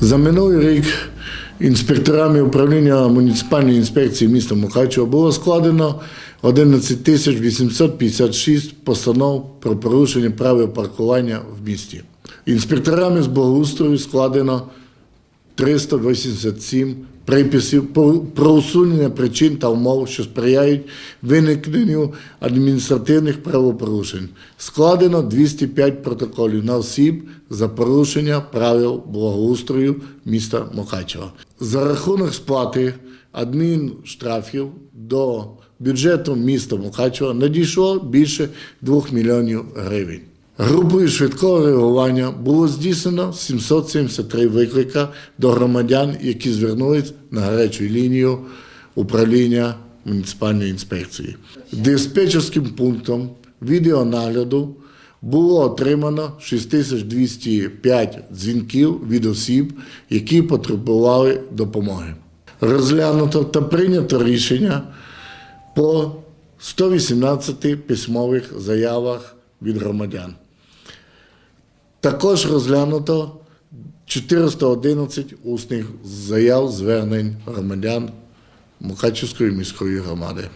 За минулий рік інспекторами управління муніципальної інспекції міста Мукачева було складено 11 тисяч 856 постанов про порушення правил паркування в місті. Інспекторами з благоустрою складено 387 приписів про усунення причин та умов, що сприяють виникненню адміністративних правопорушень. Складено 205 протоколів на осіб за порушення правил благоустрою міста Мукачева. За рахунок сплати адмінштрафів до бюджету міста Мукачева надійшло більше 2 мільйонів гривень. Групою швидкого реагування було здійснено 773 виклика до громадян, які звернулись на гарячу лінію управління муніципальної інспекції. Диспетчерським пунктом відеонагляду було отримано 6205 дзвінків від осіб, які потребували допомоги. Розглянуто та прийнято рішення по 118 письмових заявах від громадян. Також розглянуто 411 усних заяв звернень громадян Мукачівської міської громади.